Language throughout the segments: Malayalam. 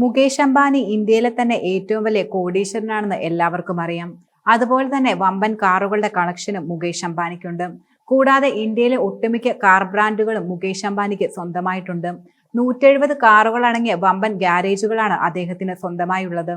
മുകേഷ് അംബാനി ഇന്ത്യയിലെ തന്നെ ഏറ്റവും വലിയ കോടീശ്വരനാണെന്ന് എല്ലാവർക്കും അറിയാം. അതുപോലെ തന്നെ വമ്പൻ കാറുകളുടെ കളക്ഷനും മുകേഷ് അംബാനിക്കുണ്ട്. കൂടാതെ ഇന്ത്യയിലെ ഒട്ടുമിക്ക കാർ ബ്രാൻഡുകളും മുകേഷ് അംബാനിക്ക് സ്വന്തമായിട്ടുണ്ട്. നൂറ്റെഴുപത് കാറുകളടങ്ങിയ വമ്പൻ ഗ്യാരേജുകളാണ് അദ്ദേഹത്തിന് സ്വന്തമായുള്ളത്.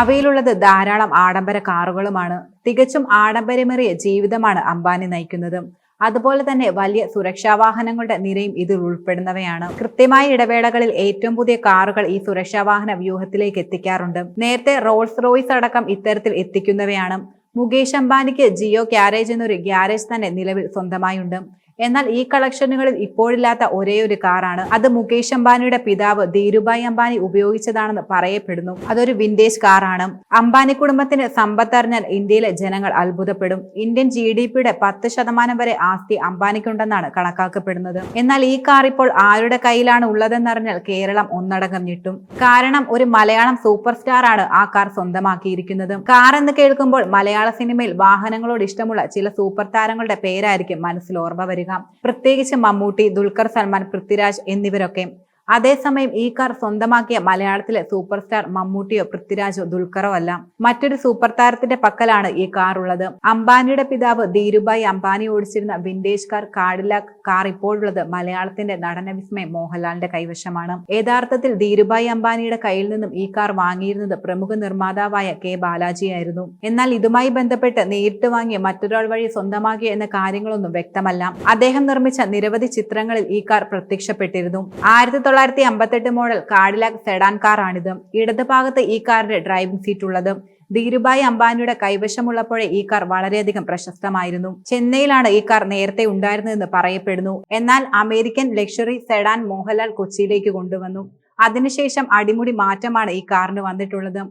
അവയിലുള്ളത് ധാരാളം ആഡംബര കാറുകളുമാണ്. തികച്ചും ആഡംബരമേറിയ ജീവിതമാണ് അംബാനി നയിക്കുന്നത്. അതുപോലെ തന്നെ വലിയ സുരക്ഷാ വാഹനങ്ങളുടെ നിരയും ഇതിൽ ഉൾപ്പെടുന്നവയാണ്. കൃത്യമായ ഇടവേളകളിൽ ഏറ്റവും പുതിയ കാറുകൾ ഈ സുരക്ഷാ വാഹന വ്യൂഹത്തിലേക്ക് എത്തിക്കാറുണ്ട്. നേരത്തെ റോൾസ് റോയ്സ് അടക്കം ഇത്തരത്തിൽ എത്തിക്കുന്നവയാണ്. മുകേഷ് അംബാനിക്ക് ജിയോ ഗ്യാരേജ് എന്നൊരു ഗ്യാരേജ് തന്നെ നിലവിൽ സ്വന്തമായുണ്ട്. എന്നാൽ ഈ കളക്ഷനുകളിൽ ഇപ്പോഴില്ലാത്ത ഒരേ ഒരു കാറാണ്. അത് മുകേഷ് അംബാനിയുടെ പിതാവ് ധീരുഭായ് അംബാനി ഉപയോഗിച്ചതാണെന്ന് പറയപ്പെടുന്നു. അതൊരു വിന്റേജ് കാറാണ്. അംബാനി കുടുംബത്തിന് സമ്പത്തറിഞ്ഞാൽ ഇന്ത്യയിലെ ജനങ്ങൾ അത്ഭുതപ്പെടും. ഇന്ത്യൻ ജി ഡി പിയുടെ പത്ത് ശതമാനം വരെ ആസ്തി അംബാനിക്കുണ്ടെന്നാണ് കണക്കാക്കപ്പെടുന്നത്. എന്നാൽ ഈ കാർ ഇപ്പോൾ ആരുടെ കയ്യിലാണ് ഉള്ളതെന്നറിഞ്ഞാൽ കേരളം ഒന്നടങ്കം ഞെട്ടും. കാരണം ഒരു മലയാളം സൂപ്പർ സ്റ്റാർ ആണ് ആ കാർ സ്വന്തമാക്കിയിരിക്കുന്നത്. കാർ എന്ന് കേൾക്കുമ്പോൾ മലയാള സിനിമയിൽ വാഹനങ്ങളോട് ഇഷ്ടമുള്ള ചില സൂപ്പർ താരങ്ങളുടെ പേരായിരിക്കും മനസ്സിൽ ഓർമ്മ വരിക. പ്രത്യേകിച്ച് മമ്മൂട്ടി ദുൽഖർ സൽമാൻ പൃഥ്വിരാജ് എന്നിവരൊക്കെ അതേസമയം ഈ കാർ സ്വന്തമാക്കിയ മലയാളത്തിലെ സൂപ്പർ സ്റ്റാർ മമ്മൂട്ടിയോ പൃഥ്വിരാജോ ദുൽഖറോ അല്ല. മറ്റൊരു സൂപ്പർ താരത്തിന്റെ പക്കലാണ് ഈ കാർ ഉള്ളത്. അംബാനിയുടെ പിതാവ് ധീരുഭായ് അംബാനി ഓടിച്ചിരുന്ന വിന്റേജ് കാർ കാഡിലാക്ക് കാർ ഇപ്പോഴുള്ളത് മലയാളത്തിന്റെ നടന വിസ്മയം മോഹൻലാലിന്റെ കൈവശമാണ്. യഥാർത്ഥത്തിൽ ധീരുഭായ് അംബാനിയുടെ കയ്യിൽ നിന്നും ഈ കാർ വാങ്ങിയിരുന്നത് പ്രമുഖ നിർമ്മാതാവായ കെ ബാലാജിയായിരുന്നു എന്നാൽ ഇതുമായി ബന്ധപ്പെട്ട് നേരിട്ട് വാങ്ങിയ മറ്റൊരാൾ വഴി സ്വന്തമാക്കിയ എന്ന കാര്യങ്ങളൊന്നും വ്യക്തമല്ല. അദ്ദേഹം നിർമ്മിച്ച നിരവധി ചിത്രങ്ങളിൽ ഈ കാർ പ്രത്യക്ഷപ്പെട്ടിരുന്നു. ആയിരത്തി തൊള്ളായിരത്തി അമ്പത്തെട്ട് മോഡൽ കാഡിലാക് സെഡാൻ കാറാണിത് ഇടത് ഭാഗത്ത് ഈ കാറിന്റെ ഡ്രൈവിംഗ് സീറ്റ് ഉള്ളത്. ധീരുഭായ് അംബാനിയുടെ കൈവശമുള്ളപ്പോഴേ ഈ കാർ വളരെയധികം പ്രശസ്തമായിരുന്നു. ചെന്നൈയിലാണ് ഈ കാർ നേരത്തെ ഉണ്ടായിരുന്നതെന്ന് പറയപ്പെടുന്നു. എന്നാൽ അമേരിക്കൻ ലക്ഷറി സെഡാൻ മോഹൻലാൽ കൊച്ചിയിലേക്ക് കൊണ്ടുവന്നു. അതിനുശേഷം അടിമുടി മാറ്റമാണ് ഈ കാറിന് വന്നിട്ടുള്ളത്.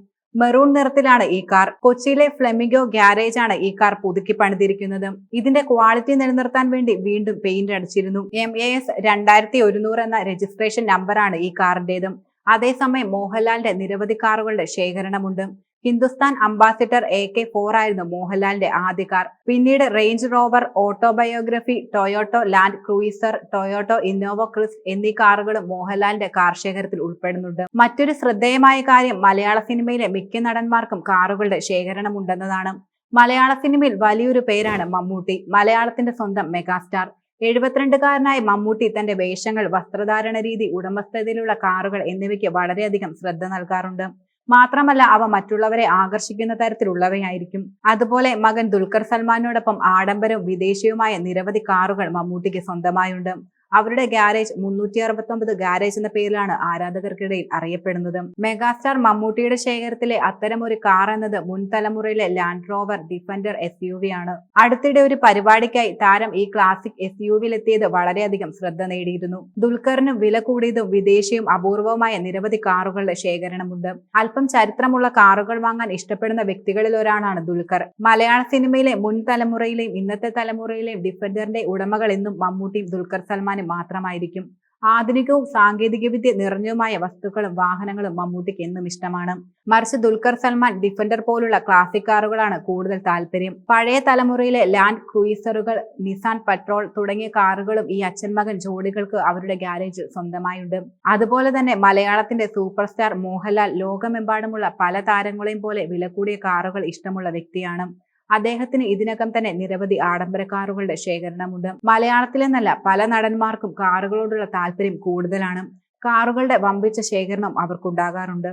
മെറൂൺ നിറത്തിലാണ് ഈ കാർ. കൊച്ചിയിലെ ഫ്ലെമിഗോ ഗ്യാരേജ് ആണ് ഈ കാർ പുതുക്കി പണിതിരിക്കുന്നത്. ഇതിന്റെ ക്വാളിറ്റി നിലനിർത്താൻ വേണ്ടി വീണ്ടും പെയിന്റ് അടിച്ചിരുന്നു. എം എ എസ് രണ്ടായിരത്തി ഒരുന്നൂറ് എന്ന രജിസ്ട്രേഷൻ നമ്പറാണ് ഈ കാറിന്റേതും. അതേസമയം മോഹൻലാലിന്റെ നിരവധി കാറുകളുടെ ശേഖരണമുണ്ട്. Hindustan Ambassador A K four ആയിരുന്നു മോഹൻലാലിന്റെ ആദ്യ കാർ. പിന്നീട് Range Rover Autobiography Toyota Land Cruiser Toyota Innova Crysta എന്നീ കാറുകളും മോഹൻലാലിന്റെ കാർ ശേഖരത്തിൽ ഉൾപ്പെടുന്നുണ്ട്. മറ്റൊരു ശ്രദ്ധേയമായ കാര്യം മലയാള സിനിമയിലെ മിക്ക നടന്മാർക്കും കാറുകളുടെ ശേഖരണമുണ്ടെന്നതാണ്. മലയാള സിനിമയിൽ വലിയൊരു പേരാണ് മമ്മൂട്ടി. മലയാളത്തിന്റെ സ്വന്തം മെഗാസ്റ്റാർ. എഴുപത്തിരണ്ടുകാരനായ മമ്മൂട്ടി തന്റെ വേഷങ്ങൾ വസ്ത്രധാരണ രീതി ഉടമസ്ഥതയിലുള്ള കാറുകൾ എന്നിവയ്ക്ക് വളരെയധികം ശ്രദ്ധ നൽകാറുണ്ട്. മാത്രമല്ല അവ മറ്റുള്ളവരെ ആകർഷിക്കുന്ന തരത്തിലുള്ളവയായിരിക്കും. അതുപോലെ മകൻ ദുൽഖർ സൽമാനോടൊപ്പം ആഡംബരവും വിദേശിയുമായ നിരവധി കാറുകൾ മമ്മൂട്ടിക്ക് സ്വന്തമായുണ്ട്. അവരുടെ ഗാരേജ് മുന്നൂറ്റി അറുപത്തൊമ്പത് ഗാരേജ് എന്ന പേരിലാണ് ആരാധകർക്കിടയിൽ അറിയപ്പെടുന്നത്. മെഗാസ്റ്റാർ മമ്മൂട്ടിയുടെ ശേഖരത്തിലെ അത്തരം ഒരു കാർ എന്നത് മുൻ തലമുറയിലെ Land Rover Defender S U V ആണ്. അടുത്തിടെ ഒരു പരിപാടിക്കായി താരം ഈ ക്ലാസിക് എസ് യു വിയിലെത്തിയത് വളരെയധികം ശ്രദ്ധ നേടിയിരുന്നു. ദുൽഖറിന് വില കൂടിയതും വിദേശിയും അപൂർവമായ നിരവധി കാറുകളുടെ ശേഖരണമുണ്ട്. അല്പം ചരിത്രമുള്ള കാറുകൾ വാങ്ങാൻ ഇഷ്ടപ്പെടുന്ന വ്യക്തികളിൽ ഒരാളാണ് ദുൽഖർ. മലയാള സിനിമയിലെ മുൻ തലമുറയിലെയും ഇന്നത്തെ തലമുറയിലെയും ഡിഫൻഡറിന്റെ ഉടമകൾ എന്നും മമ്മൂട്ടിയും ദുൽഖർ സൽമാനും മാത്രമായിരിക്കും. ആധുനികവും സാങ്കേതികവിദ്യ നിറഞ്ഞതുമായ വസ്തുക്കളും വാഹനങ്ങളും മമ്മൂട്ടിക്ക് എന്നും ഇഷ്ടമാണ്. മറിച്ച് ദുൽഖർ സൽമാൻ ഡിഫൻഡർ പോലുള്ള ക്ലാസിക് കാറുകളാണ് കൂടുതൽ താല്പര്യം. പഴയ തലമുറയിലെ ലാൻഡ് ക്രൂയിസറുകൾ നിസാൻ പെട്രോൾ തുടങ്ങിയ കാറുകളും ഈ അച്ഛൻ മകൻ ജോഡികൾക്ക് അവരുടെ ഗ്യാരേജിൽ സ്വന്തമായുണ്ട്. അതുപോലെ തന്നെ മലയാളത്തിന്റെ സൂപ്പർ സ്റ്റാർ മോഹൻലാൽ ലോകമെമ്പാടുമുള്ള പല താരങ്ങളെയും പോലെ വില കൂടിയ കാറുകൾ ഇഷ്ടമുള്ള വ്യക്തിയാണ്. അദ്ദേഹത്തിന് ഇതിനകം തന്നെ നിരവധി ആഡംബര കാറുകളുടെ ശേഖരണമുണ്ട്. മലയാളത്തിലെന്നല്ല പല നടന്മാർക്കും കാറുകളോടുള്ള താല്പര്യം കൂടുതലാണ്. കാറുകളുടെ വമ്പിച്ച ശേഖരണം അവർക്കുണ്ടാകാറുണ്ട്.